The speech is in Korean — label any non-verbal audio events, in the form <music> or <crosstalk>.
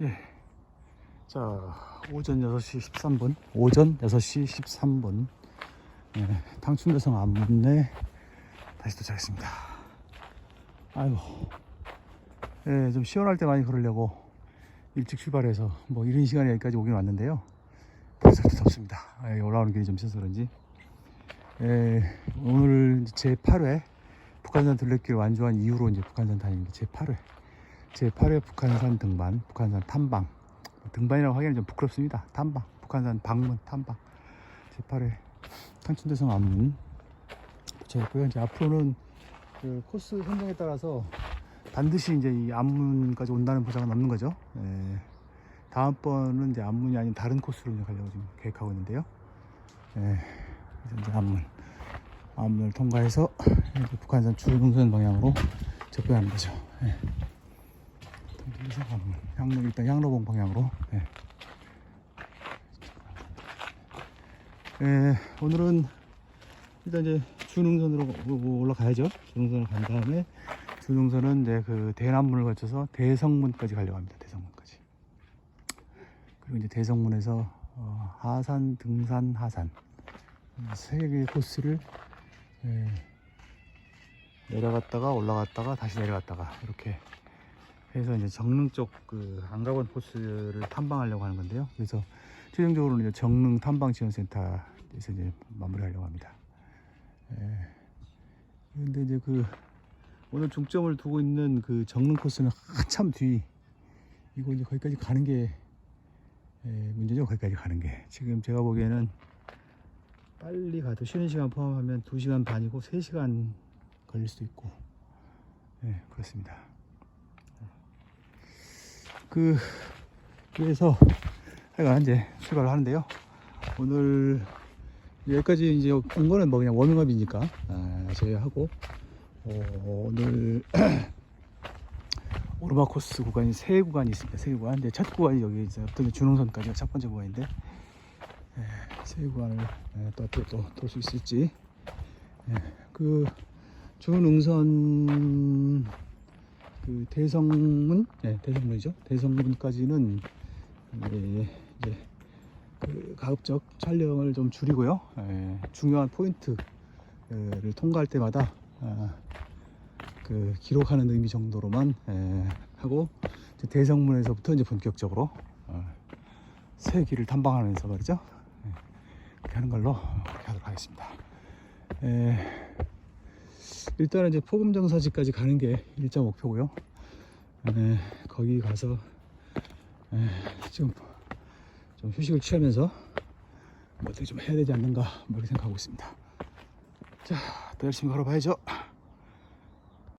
예. 자, 오전 6시 13분. 오전 6시 13분. 예, 당춘대성 안문에 다시 도착했습니다. 아이고. 예, 좀 시원할 때 많이 걸으려고 일찍 출발해서 뭐 이른 시간에 여기까지 오긴 왔는데요. 벌써부터 덥습니다. 예, 올라오는 길이 좀 있어서 그런지. 예, 오늘 제 8회 북한산 둘레길 완주한 이후로 이제 북한산 다니는 게 제 8회. 제 8회 북한산 등반, 북한산 탐방. 등반이라고 하기에는 좀 부끄럽습니다. 탐방, 북한산 방문 탐방. 제 8회 당춘대성 안문 도착했고요. 이제 앞으로는 그 코스 선정에 따라서 반드시 이제 이 안문까지 온다는 보장은 없는 거죠. 예. 다음번은 이제 안문이 아닌 다른 코스로 이제 가려고 지금 계획하고 있는데요. 예. 이제 안문, 안문을 통과해서 북한산 주능선 방향으로 접근하는 거죠. 예. 향로 일단 향로봉 방향으로. 예. 예, 오늘은 일단 이제 주능선으로 올라가야죠. 주능선을 간 다음에 주능선은 이제 그 대남문을 거쳐서 대성문까지 가려고 합니다. 대성문까지. 그리고 이제 대성문에서 어, 하산, 등산, 하산 세 개의 코스를 예, 내려갔다가 올라갔다가 다시 내려갔다가 이렇게 해서 이제 정릉 쪽 그 안 가본 코스를 탐방하려고 하는 건데요. 그래서 최종적으로는 이제 정릉 탐방 지원센터에서 이제 마무리하려고 합니다. 예. 근데 이제 그 오늘 중점을 두고 있는 그 정릉 코스는 한참 뒤 이거 이제 거기까지 가는 게 예, 문제죠. 거기까지 가는 게 지금 제가 보기에는 빨리 가도 쉬는 시간 포함하면 2시간 반이고 3시간 걸릴 수도 있고 예, 그렇습니다. 그 그래서 하여간 이제 출발을 하는데요. 오늘 여기까지 이제 온 거는 뭐 그냥 워밍업이니까 아, 제외하고 어, 오늘 <clears throat> 오르막 코스 구간이 세 구간이 있습니다. 세 구간. 근데 첫 구간이 여기 이제 부터 준홍선까지가 첫 번째 구간인데 예, 세 구간을 예, 또 앞으로 또돌 수 있을지 예, 그 준흥선 그 대성문 예, 대성문이죠. 대성문까지는 예, 이제 그 가급적 촬영을 좀 줄이고요. 예, 중요한 포인트를 통과할 때마다 아, 그 기록하는 의미 정도로만 예, 하고 이제 대성문에서부터 이제 본격적으로 어, 새 길을 탐방하면서 말이죠. 예, 그렇게 하는 걸로 그렇게 하도록 하겠습니다. 예, 일단은 이제 포금정사지까지 가는 게 일정 목표고요. 예, 거기 가서 예, 좀, 좀 휴식을 취하면서 뭐 어떻게 좀 해야 되지 않는가 뭐 이렇게 생각하고 있습니다. 자, 또 열심히 걸어봐야죠.